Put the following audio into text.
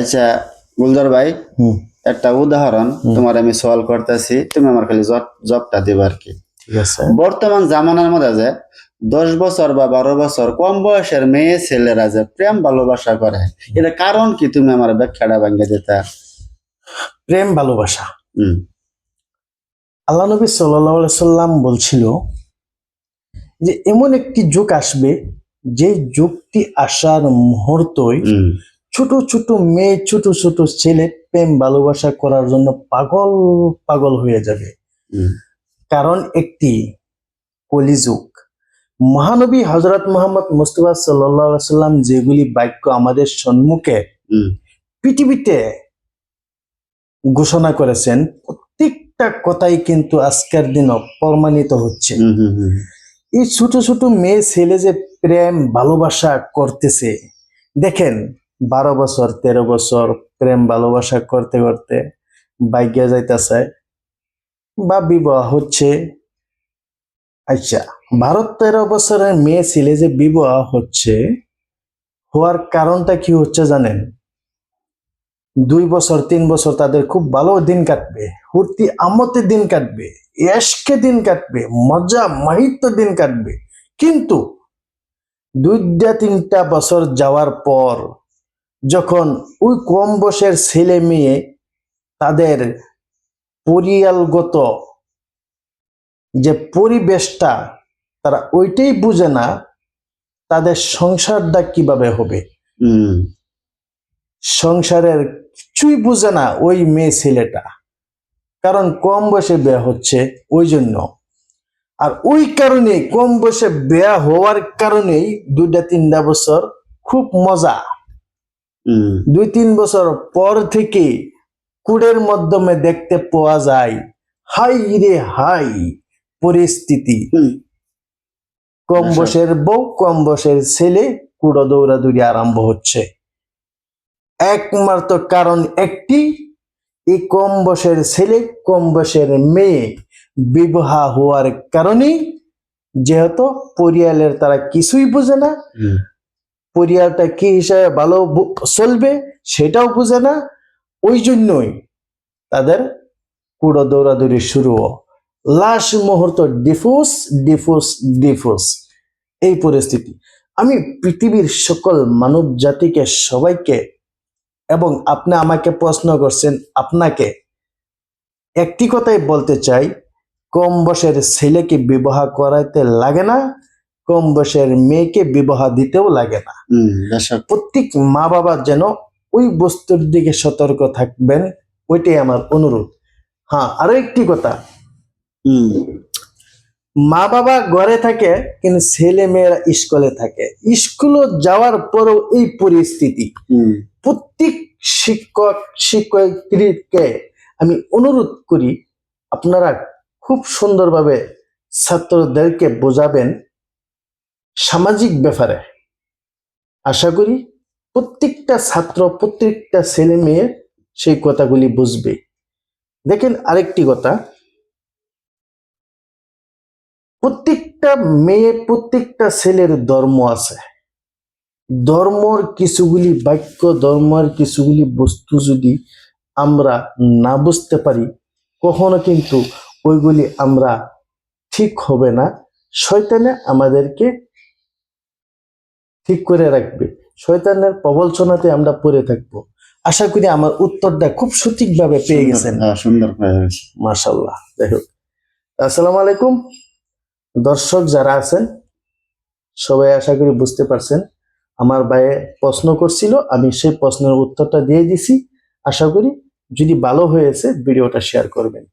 আচ্ছা গুলজার ভাই একটা উদাহরণ তোমার আমি সলভ করতেছি তুমি আমার খালি জবটা দিবা আর কি। ঠিক আছে। বর্তমান জামানার মধ্যে যে দশ বছর বা বারো বছর কম বয়সের মেয়ে ছেলেরা যে প্রেম ভালোবাসা করে এটা কারণ কি তুমি আমার ব্যাখ্যাটা ভাঙ্গে দিতা? প্রেম ভালোবাসা। আল্লাহ নবী সাল্লাহ সাল্লাম বলছিল যে এমন একটি যুগ আসবে যে যুগটি আসার মুহূর্তই ছোট ছোট মেয়ে ছোট ছোট ছেলে প্রেম ভালোবাসা করার জন্য পাগল পাগল হয়ে যাবে। কারণ একটি কলিযুগ। মহানবী হজরত মোহাম্মদ মুস্তফা সাল্লাম যেগুলি বাক্য আমাদের সম্মুখে পৃথিবীতে ঘোষণা করেছেন প্রত্যেকটা কথাই কিন্তু আজকের দিনও প্রমাণিত হচ্ছে। এই ছোট ছোট মেয়ে ছেলে যে প্রেম ভালোবাসা করতেছে দেখেন বারো বছর, তেরো বছর প্রেম, ভালোবাসা করতে করতে বাইকে যাইতেছে। বা বিবাহ হচ্ছে আচ্ছা বারো, তেরো বছরের মেয়ে ছেলে যে বিবাহ হচ্ছে, হওয়ার কারণটা কি হচ্ছে জানেন? দুই বছর, তিন বছর তাদের খুব ভালো দিন কাটবে। ফুর্তি আমতে দিন কাটবে, এসকে দিন কাটবে, মজা মাহিত্য দিন কাটবে। কিন্তু দুইটা, তিনটা বছর যাওয়ার পর যখন ওই কম বয়সের ছেলে মেয়ে তাদের পরিয়ালগত যে পরিবেশটা তারা ওইটাই বুঝে না তাদের সংসারটা কীভাবে হবে। সংসারের কিছুই বুঝে না ওই মেয়ে ছেলেটা। কারণ কম বয়সে বিয়ে হচ্ছে ওই জন্য। আর ওই কারণে কম বয়সে বিয়ে হওয়ার কারণেই দুইটা তিনটা বছর খুব মজা। দুই তিন বছর পর থেকে কুড়ের মাধ্যমে দেখতে পাওয়া যায় হাই রে হাই পরিস্থিতি। কম আচ্ছা। বয়সের বউ কম বয়সের ছেলে কুড়ো দৌড়াদৌড়ি আরম্ভ হচ্ছে। একমাত্র কারণ একটি এই কম বয়সের ছেলে কম বয়সের মেয়ে বিবাহ হওয়ার কারণে যেহেতু পরিয়ালের তারা কিছুই বোঝে না হুম পরিয়ালটা কি হিসাবে ভালো চলবে সেটাও বুঝে না। ওই জন্যই তাদের কুড়ো দৌড়াদৌড়ি শুরু লাশ মুহূর্ত ডিফোর্স ডিফোর্স ডিফোর্স এই পরিস্থিতি। আমি পৃথিবীর সকল মানব জাতিকে, সবাইকে এবং আপনি আমাকে প্রশ্ন করছেন, আপনাকে একটি কথাই বলতে চাই, কম বয়সের ছেলেকে বিবাহ করাইতে লাগে না। কম বয়সের মেয়েকে বিবাহ দিতেও লাগে না। প্রত্যেক মা বাবা যেন ওই বস্তুর দিকে সতর্ক থাকবেন ওইটাই আমার অনুরোধ। হ্যাঁ আরও একটি কথা। হুম। মা বাবা ঘরে থাকে কিন্তু ছেলে মেয়েরা স্কুলে থাকে। স্কুলে যাওয়ার পরও এই পরিস্থিতি। হুম। প্রত্যেক শিক্ষক শিক্ষয়িত্রীকে আমি অনুরোধ করি আপনারা খুব সুন্দরভাবে ছাত্রদেরকে বোঝাবেন। সামাজিক ব্যাপারে আশা করি প্রত্যেকটা ছাত্র, প্রত্যেকটা ছেলে মেয়ে সেই কথাগুলি বুঝবে। দেখেন আরেকটি কথা। প্রত্যেকটা মেয়ে, প্রত্যেকটা ছেলের ধর্ম আছে। ধর্মর কিছুগুলি বাক্য, ধর্মের কিছুগুলি বস্তু যদি আমরা না বুঝতে পারি, কখনো কিন্তু ওইগুলি আমরা ঠিক হবে না। শয়তানে আমাদেরকে ঠিক করে রাখবে। শয়তানের প্রবলচনাতে আমরা পড়ে থাকব। আশা করি আমার উত্তরটা খুব সঠিকভাবে পেয়ে গেছেন। সুন্দর মাশাল্লাহ যাই হোক। আসসালামু আলাইকুম। দর্শক যারা আছেন সবাই আশা করি বুঝতে পারছেন আমার ভাইয়ে প্রশ্ন করছিল আমি সেই প্রশ্নের উত্তরটা দিয়ে দিছি। আশা করি যদি ভালো হয়েছে ভিডিওটা শেয়ার করবেন।